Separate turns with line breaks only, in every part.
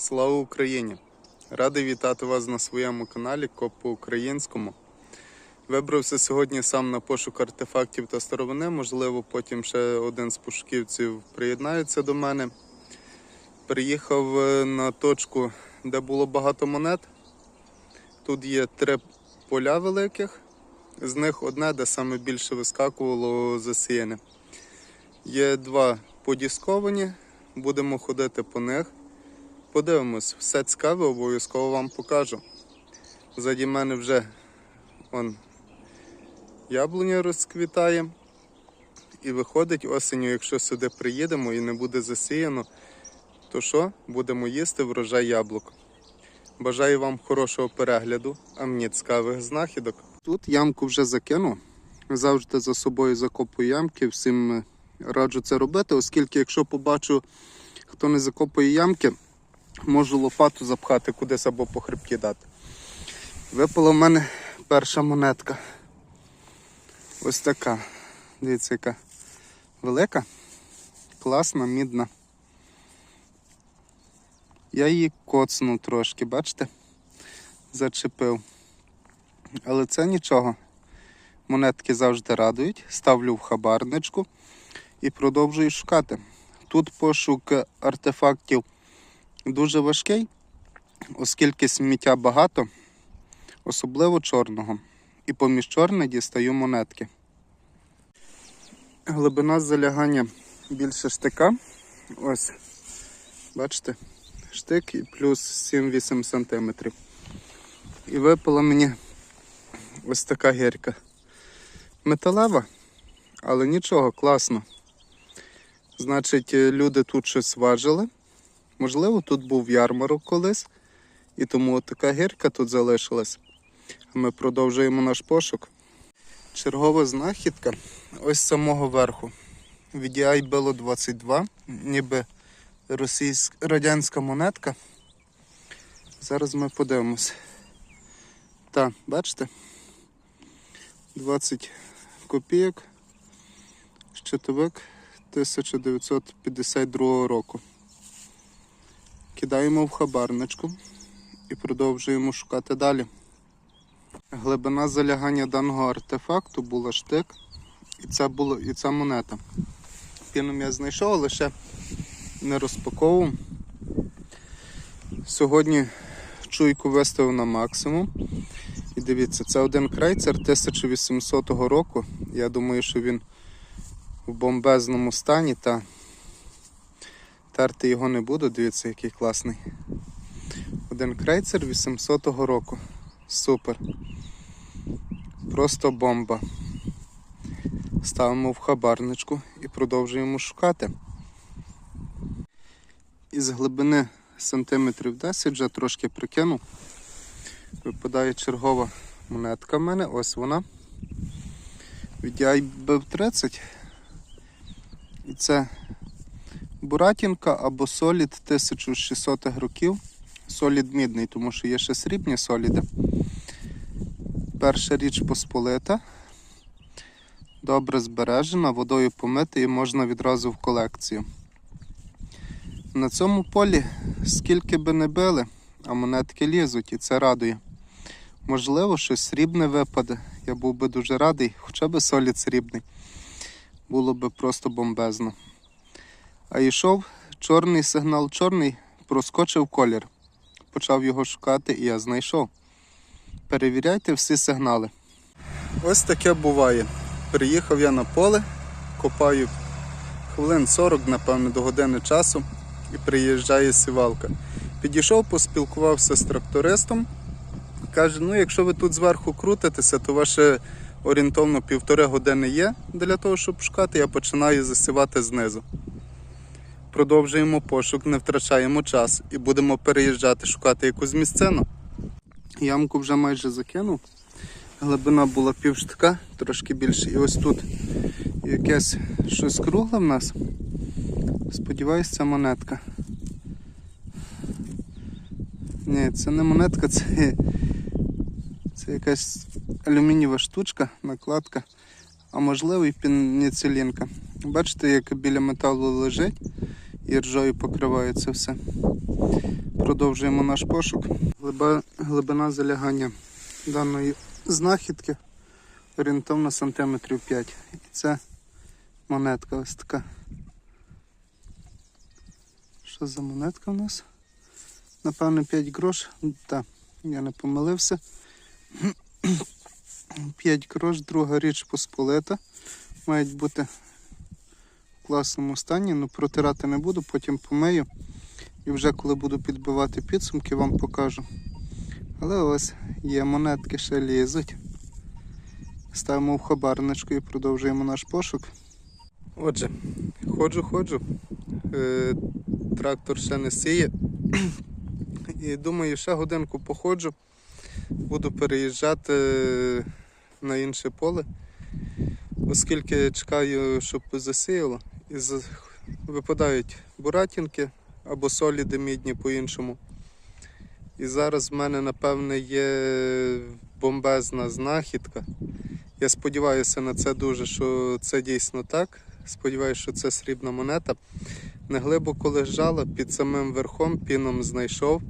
Слава Україні! Радий вітати вас на своєму каналі Коп по-українському. Вибрався сьогодні сам на пошук артефактів та старовини. Можливо, потім ще один з пошуківців приєднається до мене. Приїхав е, на точку, де було багато монет. Тут є три поля великих, з них одне, де саме більше вискакувало засіяне. Є два подісковані, будемо ходити по них. Подивимось, все цікаве, обов'язково вам покажу. Ззаді мене вже он, яблуня розквітає. І виходить осінню, якщо сюди приїдемо і не буде засіяно, то що? Будемо їсти врожай яблук. Бажаю вам хорошого перегляду, а мені цікавих знахідок. Тут ямку вже закинув. Завжди за собою закопую ямки. Всім раджу це робити, оскільки, якщо побачу, хто не закопує ямки, можу лопату запхати кудись або по хребті дати. Випала в мене перша монетка. Ось така. Дивіться, яка велика, класна, мідна. Я її коцнув трошки, бачите? Зачепив. Але це нічого. Монетки завжди радують. Ставлю в хабарничку і продовжую шукати. Тут пошук артефактів дуже важкий, оскільки сміття багато, особливо чорного. І поміж чорне дістаю монетки. Глибина залягання більше штика. Ось, бачите, штик і плюс 7-8 см. І випала мені ось така гірка. Металева, але нічого, класно. Значить, люди тут щось важили. Можливо, тут був ярмарок колись, і тому така гірка тут залишилась. Ми продовжуємо наш пошук. Чергова знахідка ось з самого верху. VDI Bello 22, ніби російська радянська монетка. Зараз ми подивимось. Так, бачите? 20 копійок. Щитовик 1952 року. Кидаємо в хабарничку і продовжуємо шукати далі. Глибина залягання даного артефакту була штик, і це була і ця монета. Піном я знайшов, але ще не розпаковував. Сьогодні чуйку виставив на максимум. І дивіться, це один крейцер 1800 року. Я думаю, що він в бомбезному стані та терти його не буду. Дивіться, який класний. Один крейцер 800 року. Супер. Просто бомба. Ставимо в хабарничку і продовжуємо шукати. Із глибини сантиметрів 10 вже трошки прикинув. Випадає чергова монетка в мене, ось вона. Від IBEV 30. І це Буратінка або Солід 1600 років. Солід мідний, тому що є ще срібні соліди. Перша річ посполита. Добре збережена, водою помита і можна відразу в колекцію. На цьому полі скільки би не били, а монетки лізуть і це радує. Можливо, щось срібне випаде. Я був би дуже радий, хоча б солід срібний. Було би просто бомбезно. А йшов чорний сигнал чорний, проскочив колір. Почав його шукати і я знайшов. Перевіряйте всі сигнали. Ось таке буває. Приїхав я на поле, копаю хвилин 40, напевно, до години часу і приїжджає сівалка. Підійшов, поспілкувався з трактористом. Каже, ну якщо ви тут зверху крутитеся, то ваше орієнтовно півтори години є для того, щоб шукати. Я починаю засівати знизу. Продовжуємо пошук, не втрачаємо час і будемо переїжджати, шукати якусь місцину. Ямку вже майже закинув. Глибина була півштика, трошки більше. І ось тут якесь щось кругле в нас. Сподіваюсь, це монетка. Ні, це не монетка, це, це якась алюмінієва штучка, накладка, а можливо і пеніцилінка. Бачите, як біля металу лежить і ржою це все. Продовжуємо наш пошук. Глибина залягання даної знахідки орієнтовно сантиметрів 5. І це монетка ось така. Що за монетка у нас? Напевно, 5 грош. Так, я не помилився. 5 грош, друга річ посполита. Мають бути класному стані, ну протирати не буду, потім помию. І вже коли буду підбивати підсумки, вам покажу. Але ось є монетки, ще лізуть. Ставимо в хабарничку і продовжуємо наш пошук. Отже, ходжу, ходжу. Е, трактор ще не сіє. І думаю, ще годинку походжу. Буду переїжджати на інше поле, оскільки чекаю, щоб засіяло. І з- випадають буратінки або соліди мідні по-іншому. І зараз в мене, напевне, є бомбезна знахідка. Я сподіваюся на це дуже, що це дійсно так. Сподіваюся, що це срібна монета. Неглибоко лежала під самим верхом, піном знайшов.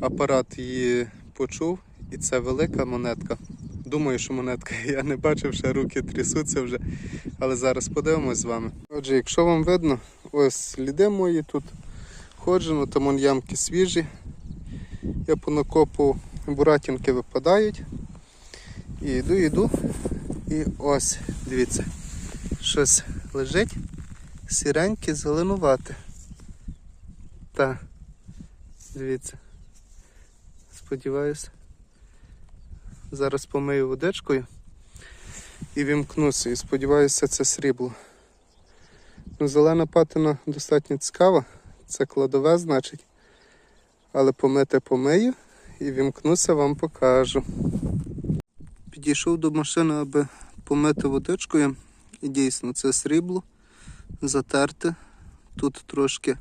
Апарат її почув, і це велика монетка. Думаю, що монетка. Я не бачив, ще руки трясуться вже. Але зараз подивимось з вами. Отже, якщо вам видно, ось сліди мої тут ходжено, там вон ямки свіжі. Я понакопав, буратінки випадають. І йду, йду. І ось, дивіться, щось лежить сіреньке, зеленувате. Та, дивіться. Сподіваюся. Зараз помию водичкою і вімкнуся. І сподіваюся, це срібло. Ну, зелена патина достатньо цікава. Це кладове, значить. Але помити помию і вімкнуся, вам покажу. Підійшов до машини, аби помити водичкою. І дійсно це срібло затерте. Тут трошки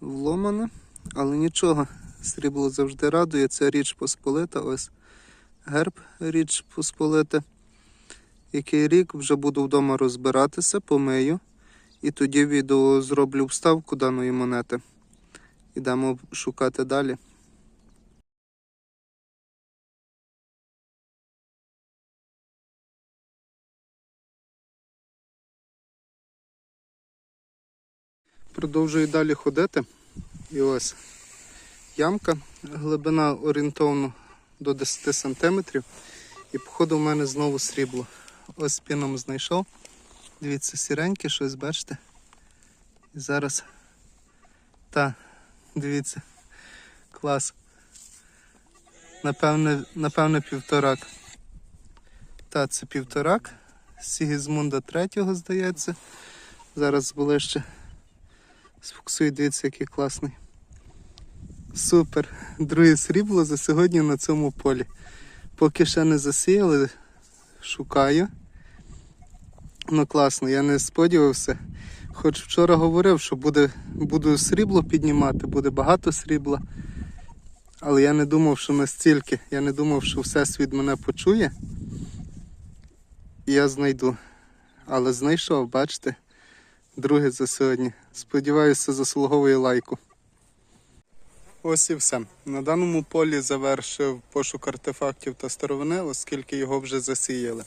вломане, але нічого. Срібло завжди радує. Це річ посполита. Ось герб річ посполита. Який рік вже буду вдома розбиратися, помию. І тоді відео зроблю вставку даної монети. Ідемо шукати далі. Продовжую далі ходити. І ось ямка, глибина орієнтовно до 10 см. І походу в мене знову срібло. Ось спіном знайшов. Дивіться, сіреньке щось, бачите? І зараз. Та, дивіться. Клас. Напевне, напевне півторак. Та, це півторак. Сігізмунда третього, здається. Зараз ближче. Сфокусуй, дивіться, який класний. Супер. Друге срібло за сьогодні на цьому полі. Поки ще не засіяли, шукаю. Ну класно, я не сподівався. Хоч вчора говорив, що буде, буду срібло піднімати, буде багато срібла. Але я не думав, що настільки. Я не думав, що всесвіт мене почує. І я знайду. Але знайшов, бачите? Друге за сьогодні. Сподіваюся, заслуговує лайку. Ось і все. На даному полі завершив пошук артефактів та старовини, оскільки його вже засіяли.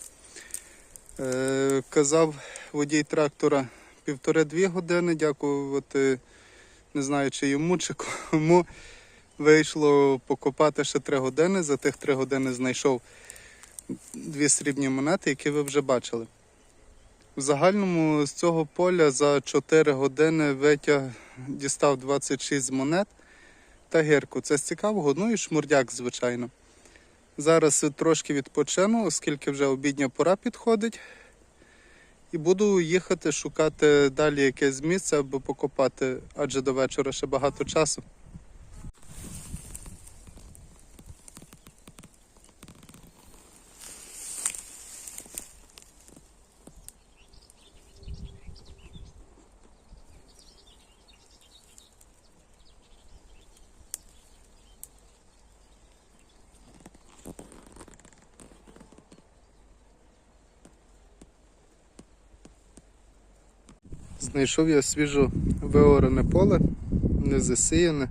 Е, казав водій трактора півтори-дві години. Дякувати, не знаю, чи йому, чи кому. Вийшло покопати ще три години. За тих три години знайшов дві срібні монети, які ви вже бачили. В загальному з цього поля за 4 години витяг дістав 26 монет та гірку. Це з цікавого, ну і шмурдяк, звичайно. Зараз трошки відпочину, оскільки вже обідня пора підходить. І буду їхати шукати далі якесь місце, аби покопати, адже до вечора ще багато часу. Знайшов я свіжо виорене поле, не засіяне.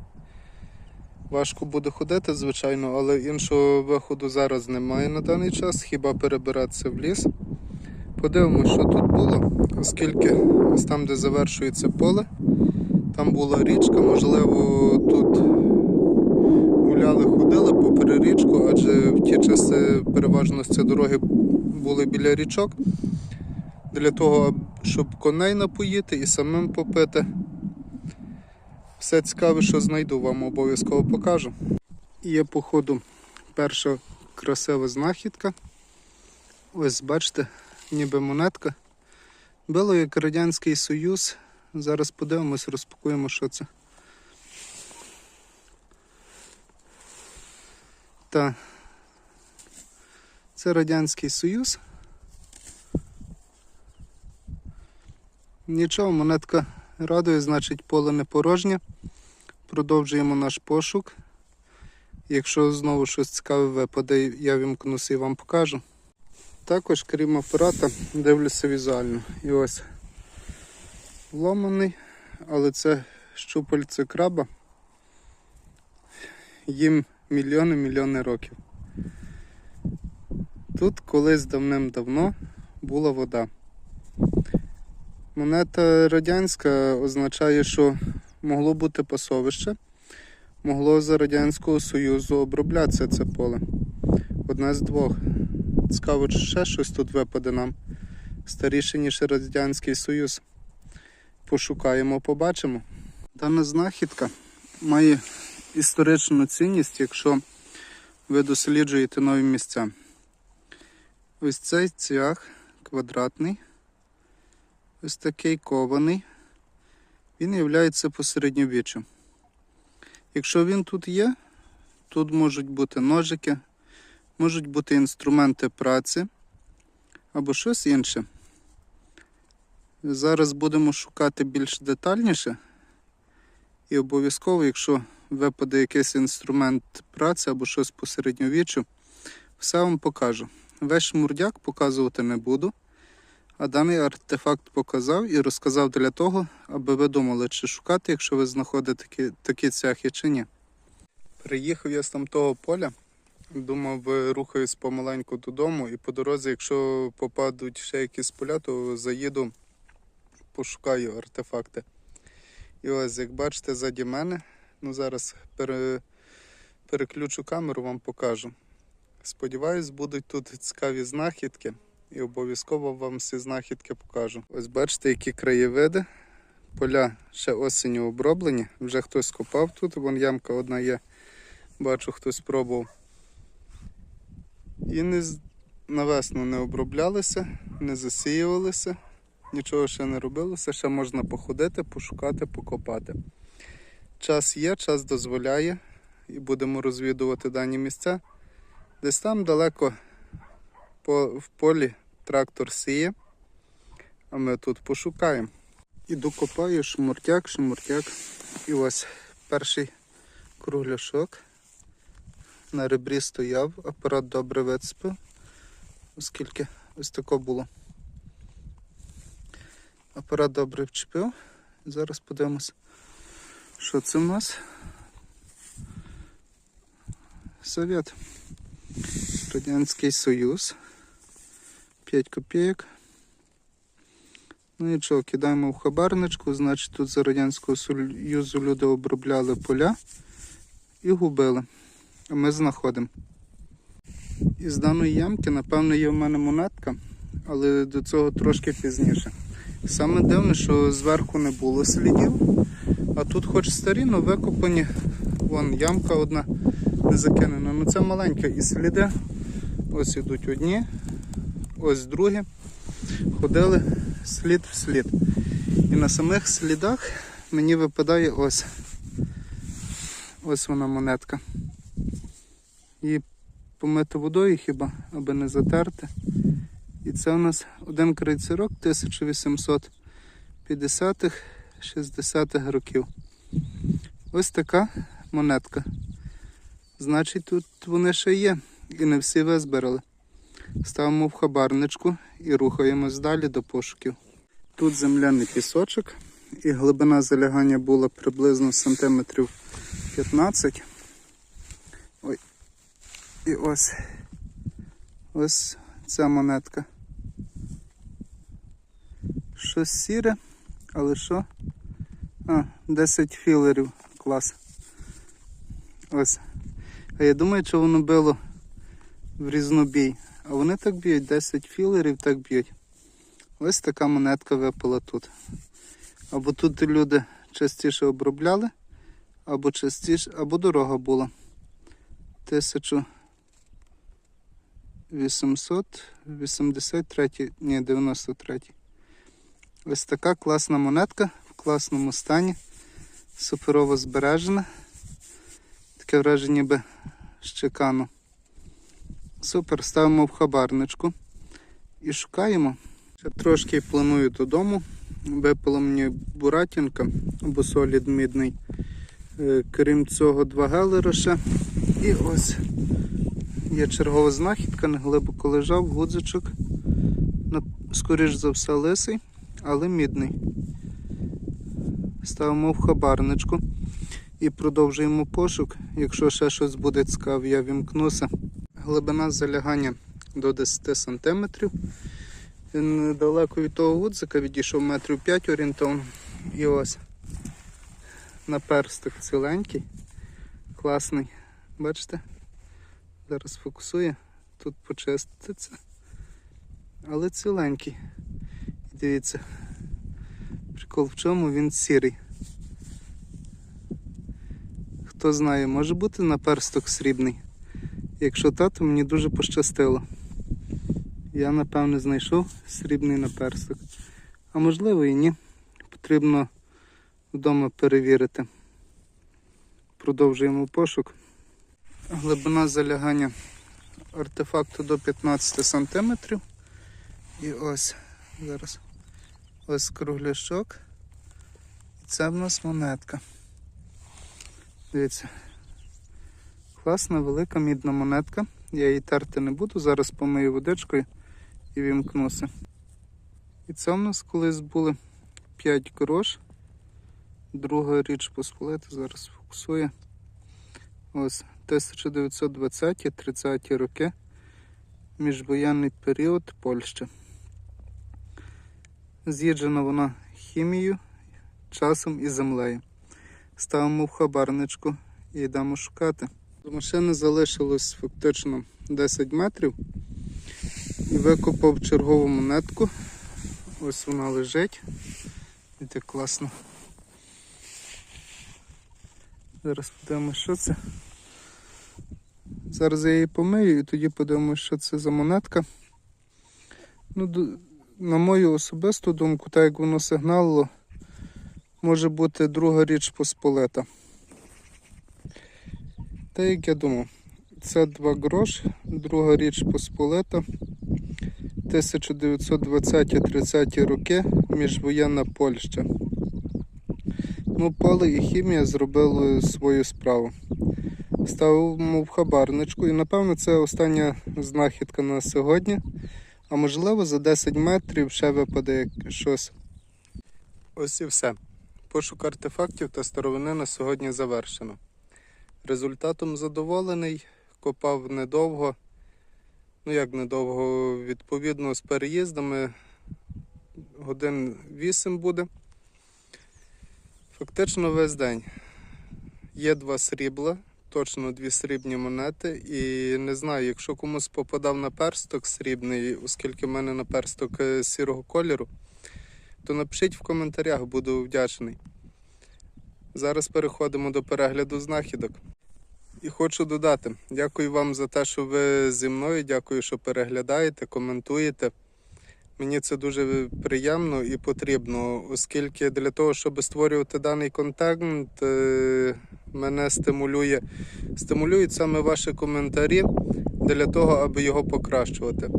Важко буде ходити, звичайно, але іншого виходу зараз немає на даний час, хіба перебиратися в ліс. Подивимося, що тут було, оскільки ось там, де завершується поле, там була річка, можливо, тут гуляли, ходили попри річку, адже в ті часи переважно ці дороги були біля річок. Для того, щоб коней напоїти і самим попити. Все цікаве, що знайду, вам обов'язково покажу. Є, походу, перша красива знахідка. Ось бачите, ніби монетка. Було як Радянський Союз. Зараз подивимось, розпакуємо, що це. Та це Радянський Союз. Нічого, монетка радує, значить поле не порожнє. Продовжуємо наш пошук. Якщо знову щось цікаве випаде, я вімкнуся і вам покажу. Також, крім апарата, дивлюся візуально. І ось вломаний, але це щупальце краба. Їм мільйони-мільйони років. Тут колись давним-давно була вода. Монета радянська означає, що могло бути пасовище, могло за Радянського Союзу оброблятися це поле. Одне з двох. Цікаво, чи ще щось тут випаде нам старіше, ніж Радянський Союз. Пошукаємо, побачимо. Дана знахідка має історичну цінність, якщо ви досліджуєте нові місця. Ось цей цвях квадратний. Ось такий кований. Він є посередньовіччям. Якщо він тут є, тут можуть бути ножики, можуть бути інструменти праці або щось інше. Зараз будемо шукати більш детальніше. І обов'язково, якщо випаде якийсь інструмент праці або щось посередньовіччю, все вам покажу. Весь шмурдяк показувати не буду. А даний артефакт показав і розказав для того, аби ви думали, чи шукати, якщо ви знаходите такі, такі цяхи, чи ні. Приїхав я з тамтого поля, думав, рухаюсь помаленьку додому, і по дорозі, якщо попадуть ще якісь поля, то заїду, пошукаю артефакти. І ось, як бачите, ззаді мене, ну зараз пере, переключу камеру, вам покажу. Сподіваюсь, будуть тут цікаві знахідки. І обов'язково вам всі знахідки покажу. Ось бачите, які краєвиди. Поля ще осінню оброблені. Вже хтось копав тут, вон ямка одна є. Бачу, хтось пробував. І не, на не оброблялися, не засіювалися, нічого ще не робилося, ще можна походити, пошукати, покопати. Час є, час дозволяє, і будемо розвідувати дані місця. Десь там далеко в полі трактор сіє, а ми тут пошукаємо. Іду копаю шмуртяк, шмуртяк. І ось перший кругляшок. На ребрі стояв, апарат добре вицепив, оскільки ось тако було. Апарат добре вчепив. Зараз подивимося, що це в нас. Совет. Радянський Союз. 5 копійок. Ну і що, кидаємо в хабарничку, значить тут за Радянського Союзу люди обробляли поля і губили. А ми знаходимо. Із даної ямки, напевно, є в мене монетка, але до цього трошки пізніше. Саме дивне, що зверху не було слідів, а тут хоч старі, але викопані. Вон ямка одна не закинена. Ну це маленька і сліди. Ось ідуть одні, ось другі. Ходили слід в слід. І на самих слідах мені випадає ось. Ось вона монетка. Її помити водою хіба, аби не затерти. І це у нас один крейцерок 1850-х, 60-х років. Ось така монетка. Значить, тут вони ще є. І не всі визбирали. Ставимо в хабарничку і рухаємось далі до пошуків. Тут земляний пісочок, і глибина залягання була приблизно сантиметрів 15. Ой. І ось. Ось ця монетка. Щось сіре, але що? А, 10 філерів. Клас. Ось. А я думаю, що воно било в різнобій. А вони так б'ють, 10 філерів так б'ють. Ось така монетка випала тут. Або тут люди частіше обробляли, або частіше, або дорога була. 1883, ні, 93. Ось така класна монетка в класному стані. Суперово збережена. Таке враження ніби з чекану. Супер, ставимо в хабарничку і шукаємо. Ще трошки планую додому. Випала мені буратінка або солід мідний. Е, Крім цього, два гелера ще. І ось є чергова знахідка, не глибоко лежав, гудзичок. Скоріш за все лисий, але мідний. Ставимо в хабарничку і продовжуємо пошук. Якщо ще щось буде цікаве, я вімкнуся. Глибина залягання до 10 см. Недалеко від того гудзика відійшов метрів 5 орієнтовно. І ось наперсток ціленький, класний. Бачите? Зараз фокусує, тут почиститься. Але ціленький. Дивіться, прикол в чому він сірий. Хто знає, може бути наперсток срібний. Якщо так, то мені дуже пощастило. Я напевне знайшов срібний наперсток. А можливо і ні. Потрібно вдома перевірити. Продовжуємо пошук. Глибина залягання артефакту до 15 см. І ось зараз ось кругляшок. І Це в нас монетка. Дивіться. Класна велика мідна монетка. Я її терти не буду, зараз помию водичкою і вімкнуся. І це в нас колись були 5 грош. Друга річ посполита, зараз фокусує. Ось 1920-30 роки. Міжвоєнний період Польща. З'їджена вона хімією, часом і землею. Ставимо в хабарничку і йдемо шукати. До машини залишилось фактично 10 метрів. І викопав чергову монетку. Ось вона лежить. Так класно. Зараз подивимося, що це. Зараз я її помию і тоді подивимося, що це за монетка. Ну, на мою особисту думку, так як воно сигналило, може бути друга річ посполита. Та як я думав, це 2 грош, друга річ посполита. 1920-30 роки міжвоєнна Польща. Ну, поле і хімія зробили свою справу. Ставимо в хабарничку і напевно це остання знахідка на сьогодні. А можливо за 10 метрів ще випаде щось. Ось і все. Пошук артефактів та старовини на сьогодні завершено. Результатом задоволений, копав недовго. Ну як недовго, відповідно з переїздами годин 8 буде. Фактично весь день. Є два срібла, точно дві срібні монети. І не знаю, якщо комусь попадав на персток срібний, оскільки в мене на персток е, сірого кольору, то напишіть в коментарях, буду вдячний. Зараз переходимо до перегляду знахідок. І хочу додати, дякую вам за те, що ви зі мною. Дякую, що переглядаєте, коментуєте. Мені це дуже приємно і потрібно, оскільки для того, щоб створювати даний контент, е, мене стимулює, стимулюють саме ваші коментарі для того, аби його покращувати.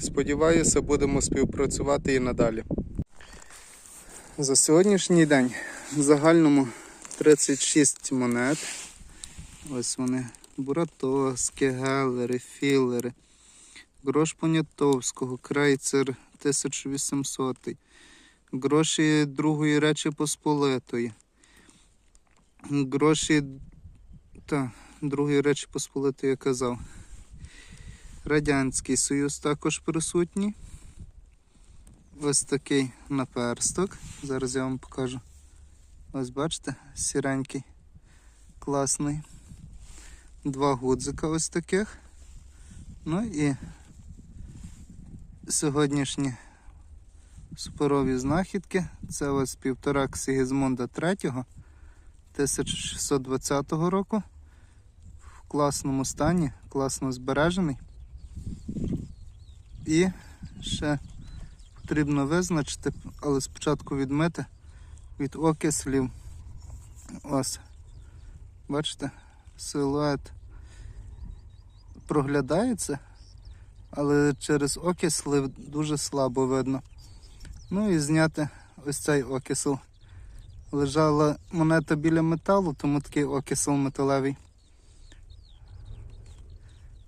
Сподіваюся, будемо співпрацювати і надалі. За сьогоднішній день в загальному 36 монет. Ось вони. Буратовські, гелери, філери. Грош Понятовського, крейцер 1800, Гроші Другої Речі Посполитої. Гроші та, Другої Речі Посполитої я казав. Радянський Союз також присутній. Ось такий наперсток. Зараз я вам покажу. Ось бачите, сіренький, класний. Два гудзика ось таких. Ну і сьогоднішні суперові знахідки. Це ось півторак Сігізмунда III 1620 року. В класному стані, класно збережений. І ще потрібно визначити, але спочатку відмити від окислів. Ось. Бачите, силует проглядається, але через окисли дуже слабо видно. Ну і зняти ось цей окисел. Лежала монета біля металу, тому такий окисел металевий.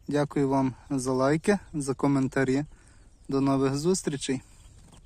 Дякую вам за лайки, за коментарі. До нових зустрічей.